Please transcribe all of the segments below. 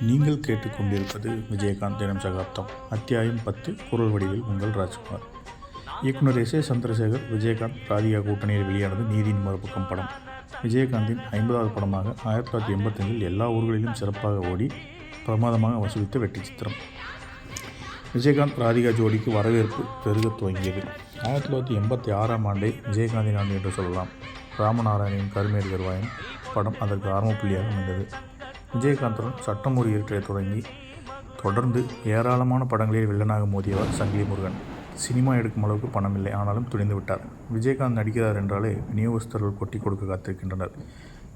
நீங்கள் கேட்டுக்கொண்டிருப்பது விஜயகாந்த் தினம் சகாப்தம். அத்தியாயம் பத்து குரல் வடிவில் உங்கள் ராஜ்குமார். இயக்குனர் எஸ் ஏ சந்திரசேகர் விஜயகாந்த் ராதிகா கூட்டணியில் வெளியானது நீதியின் மறுபக்கம் படம். விஜயகாந்தின் ஐம்பதாவது படமாக ஆயிரத்தி தொள்ளாயிரத்தி எண்பத்தஞ்சில் எல்லா ஊர்களிலும் சிறப்பாக ஓடி பிரமாதமாக வசூலித்த வெற்றி சித்திரம். விஜயகாந்த் ராதிகா ஜோடிக்கு வரவேற்பு பெருகத் துவங்கியது. ஆயிரத்தி தொள்ளாயிரத்தி எண்பத்தி ஆறாம் ஆண்டை விஜயகாந்தின் ஆண்டு என்று சொல்லலாம். ராமநாராயணின் கருமேறு கருவாயன் படம் அதற்கு ஆரம்ப புள்ளியாக அமைந்தது. விஜயகாந்துடன் சட்டம் ஒரு தொடங்கி தொடர்ந்து ஏராளமான படங்களில் வில்லனாக மோதியவர் சங்கிலி முருகன் சினிமா எடுக்கும் அளவுக்கு பணம் இல்லை ஆனாலும் துணிந்து விட்டார். விஜயகாந்த் நடிக்கிறார் என்றாலே விநியோகஸ்தர்கள் கொட்டி கொடுக்க காத்திருக்கின்றனர்.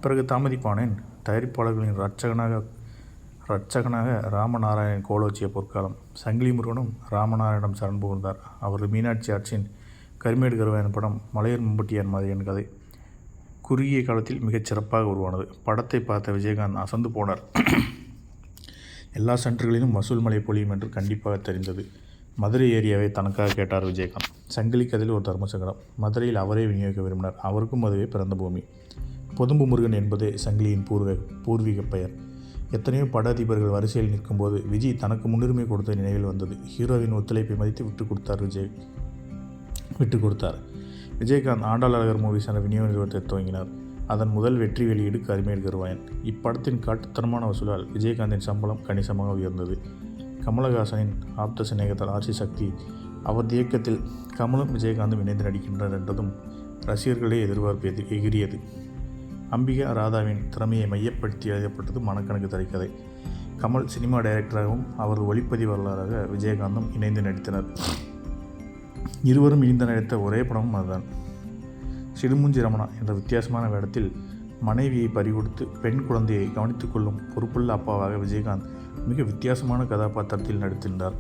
பிறகு தாமதிப்பானேன் தயாரிப்பாளர்களின் ரட்சகனாக ரட்சகனாக ராமநாராயணன் கோலோச்சிய பொற்காலம். சங்கிலி முருகனும் ராமநாராயணம் சரண் புகுந்தார். அவர் மீனாட்சி ஆட்சியின் கருமேடு கருவாயன் படம் மலையர் மம்பட்டியார் மாதிரியான கதை. குறுகிய காலத்தில் மிகச் சிறப்பாக உருவானது. படத்தை பார்த்த விஜயகாந்த் அசந்து போனார். எல்லா சென்டர்களிலும் வசூல் மலை பொழியும் என்று கண்டிப்பாக தெரிந்தது. மதுரை ஏரியாவை தனக்காக கேட்டார் விஜயகாந்த். சங்கிலி கதையில் ஒரு தர்மசங்கரம். மதுரையில் அவரே விநியோகிக்க விரும்பினார். அவருக்கும் அதுவே பிறந்த பூமி. பொதும்பு முருகன் என்பதே சங்கிலியின் பூர்வ பூர்வீக பெயர். எத்தனையோ பட அதிபர்கள் வரிசையில் நிற்கும்போது விஜய் தனக்கு முன்னுரிமை கொடுத்த நினைவில் வந்தது. ஹீரோவின் ஒத்துழைப்பை மதித்து விட்டு கொடுத்தார் விஜய் விட்டு கொடுத்தார். விஜயகாந்த் ஆண்டாளகர் மூவிஸ் என்ற விநியோக நிறுவனத்தை துவங்கினார். அதன் முதல் வெற்றி வெளியீடு கரிமேல் கருவாயன். இப்படத்தின் காட்டுத்தனமான வசூலால் விஜயகாந்தின் சம்பளம் கணிசமாக உயர்ந்தது. கமலஹாசனின் ஆப்த சிநேகத்தால் ஆட்சி சக்தி அவர் இயக்கத்தில் கமலும் விஜயகாந்தும் இணைந்து நடிக்கின்றனர் என்றதும் ரசிகர்களே எதிர்பார்ப்பு எகிரியது அம்பிகா ராதாவின் திறமையை மையப்படுத்தி எழுதப்பட்டது மனக்கணக்கு திரைக்கதை. கமல் சினிமா டைரக்டராகவும் அவரது ஒளிப்பதிவாளராக விஜயகாந்தும் இணைந்து நடித்தனர். இருவரும் இணைந்து நடித்த ஒரே படமும் அதுதான். சிடுமுஞ்சி ரமணா என்ற வித்தியாசமான வேடத்தில் மனைவியை பறிகொடுத்து பெண் குழந்தையை கவனித்துக் கொள்ளும் பொறுப்புள்ள அப்பாவாக விஜயகாந்த் மிக வித்தியாசமான கதாபாத்திரத்தில் நடித்திருந்தார்.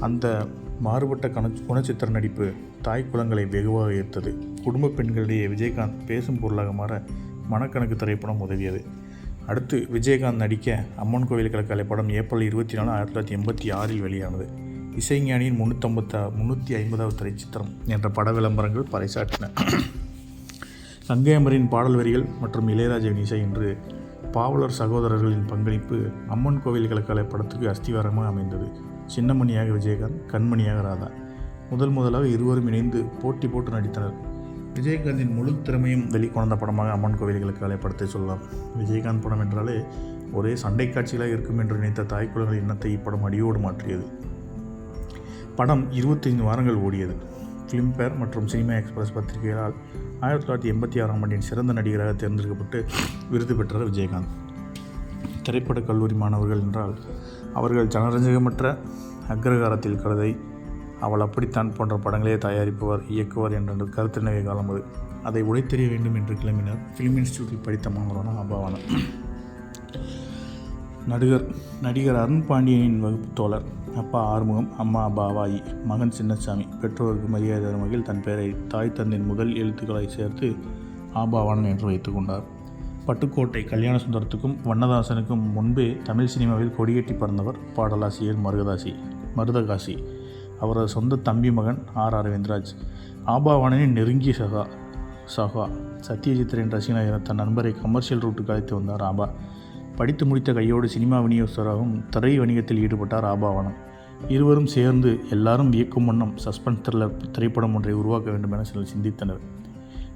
அந்த மாறுபட்ட கண குணச்சித்திர நடிப்பு தாய் குலங்களை வெகுவாக ஈர்த்தது. குடும்ப பெண்களிடையே விஜயகாந்த் பேசும் பொருளாக மாற மனக்கணக்கு திரைப்படம் உதவியது. அடுத்து விஜயகாந்த் நடிக்க அம்மன் கோவில் கலக்கலை படம் ஏப்ரல் இருபத்தி நாலு ஆயிரத்தி தொள்ளாயிரத்தி எண்பத்தி ஆறில் வெளியானது. இசைஞானியின் முந்நூற்றம்பத்தா முந்நூற்றி ஐம்பதாவது திரைச்சித்திரம் என்ற பட விளம்பரங்கள் பறைசாற்றின. சங்கேமரின் பாடல் வரிகள் மற்றும் இளையராஜாவின் இசை என்று பாவலர் சகோதரர்களின் பங்களிப்பு அம்மன் கோவில் கலக்கலை படத்துக்கு அஸ்திவாரமாக அமைந்தது. சின்னமணியாக விஜயகாந்த் கண்மணியாக ராதா. முதல் முதலாக இருவரும் இணைந்து போட்டி போட்டு நடித்தனர். விஜயகாந்தின் முழு திறமையும் வெளிக்கொணர்ந்த படமாக அம்மன் கோவில்களுக்கு கலை படத்தை சொல்லலாம். விஜயகாந்த் படம் என்றாலே ஒரே சண்டை காட்சிகளாக இருக்கும் என்று நினைத்த தாய்க்குலங்கள் எண்ணத்தை இப்படம் அடியோடு மாற்றியது. படம் இருபத்தைந்து வாரங்கள் ஓடியது. ஃபிலிம்பேர் மற்றும் சினிமா எக்ஸ்பிரஸ் பத்திரிகைகளால் ஆயிரத்தி தொள்ளாயிரத்தி எண்பத்தி ஆறாம் ஆண்டின் சிறந்த நடிகராக தேர்ந்தெடுக்கப்பட்டு விருது பெற்றார் விஜயகாந்த். திரைப்படக் கல்லூரி மாணவர்கள் என்றால் அவர்கள் ஜனரஞ்சகமற்ற அக்ரகாரத்தில் கருதை அவள் அப்படித்தான் போன்ற படங்களே தயாரிப்பவர் இயக்குவர் என்ற கருத்தினவே காலம் அது. அதை உடைத்தெறிய வேண்டும் என்று கிளம்பினார். ஃபிலிம் இன்ஸ்டியூட்டில் படித்த மாணவரான அபாவான நடிகர் நடிகர் அருண் பாண்டியனின் வகுப்பு தோழர் அப்பா ஆறுமுகம் அம்மா பாவாயி மகன் சின்னசாமி பெற்றோருக்கு மரியாதை தரும் வகையில் தன் பெயரை தாய் தந்தின் முதல் எழுத்துக்களை சேர்த்து ஆபாவானன் என்று வைத்துக்கொண்டார் பட்டுக்கோட்டை கல்யாண சுந்தரத்துக்கும் வண்ணதாசனுக்கும் முன்பே தமிழ் சினிமாவில் கொடியேற்றி பறந்தவர் பாடலாசிரியர் மருகதாசி மருதகாசி. அவரது சொந்த தம்பி மகன் ஆர். அரவிந்த்ராஜ். ஆபாவானனின் நெருங்கிய சகா சகா. சத்யஜித்திரின் ரசிகனாக தன் நண்பரை கமர்ஷியல் ரூட்டுக்கு அழைத்து வந்தார் ஆபா. படித்து முடித்த கையோடு சினிமா விநியோகஸ்தராகவும் திரை வணிகத்தில் ஈடுபட்டார் ஆபாவனம். இருவரும் சேர்ந்து எல்லாரும் வியக்கும் வண்ணம் சஸ்பென்ஸ் த்ரில்லர் திரைப்படம் ஒன்றை உருவாக்க வேண்டும் என சிலர் சிந்தித்தனர்.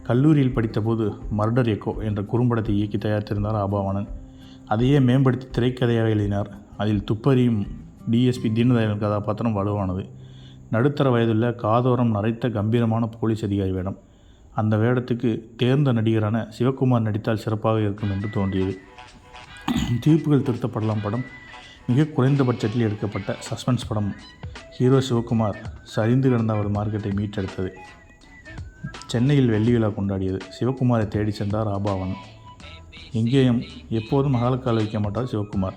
கல்லூரியில் படித்தபோது மர்டர் எக்கோ என்ற குறும்படத்தை இயக்கி தயாரித்திருந்தார் ஆபாவனன். அதையே மேம்படுத்தி திரைக்கதையாக எழுதினார். அதில் துப்பறியும் டிஎஸ்பி தீனதயாளன் கதாபாத்திரம் வலுவானது. நடுத்தர வயதுள்ள காதோரம் நரைத்த கம்பீரமான போலீஸ் அதிகாரி வேடம். அந்த வேடத்துக்கு தேர்ந்த நடிகரான சிவகுமார் நடித்தால் சிறப்பாக இருக்கும் என்று தோன்றியது. தீர்ப்புகள் திருத்தப்படலாம் படம். மிக குறைந்த பட்ஜெட்டில் எடுக்கப்பட்ட சஸ்பென்ஸ் படம். ஹீரோ சிவகுமார் சரிந்து கிடந்த அவர் மார்க்கெட்டை மீட்டெடுத்தது. சென்னையில் வெள்ளி விழா கொண்டாடியது. சிவகுமாரை தேடி சென்றார் ஆபாவன். எங்கேயும் எப்போதும் அகலக்கால் வைக்க மாட்டார் சிவகுமார்.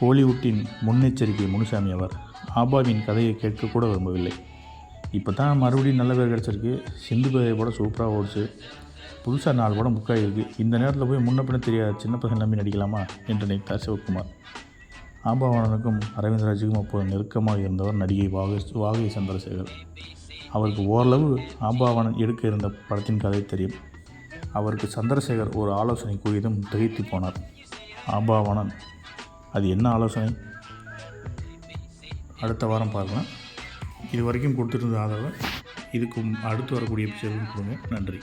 கோலிவுட்டின் முன்னெச்சரிக்கை முனுசாமி அவர். ஆபாவின் கதையை கேட்க கூட விரும்பவில்லை. இப்போ தான் மறுபடியும் நல்ல பேர் கிடச்சிருக்கு. சிந்து பேரை கூட சூப்பராக ஓடிச்சு. புதுசாக நாலு படம் புக் ஆகிருக்கு இந்த நேரத்தில் போய் முன்ன பின்ன தெரியாத சின்ன பசங்க நம்பி நடிக்கலாமா? என்று நினைத்தார் சிவகுமார். ஆம்பாவனனுக்கும் அரவிந்தராஜுக்கும் அப்போது நெருக்கமாக இருந்தவர் நடிகை வாகை வாகை சந்திரசேகர். அவருக்கு ஓரளவு ஆம்பாவனன் எடுக்க இருந்த படத்தின் கதை தெரியும். அவருக்கு சந்திரசேகர் ஒரு ஆலோசனை கூறியதும் திகைத்து போனார். ஆம்பாவனன் அது என்ன ஆலோசனை? அடுத்த வாரம் பார்க்கலாம். இது வரைக்கும் கொடுத்துருந்த ஆதரவை இதுக்கும் அடுத்து வரக்கூடிய எபிசோடுக்கு கொடுங்க. நன்றி.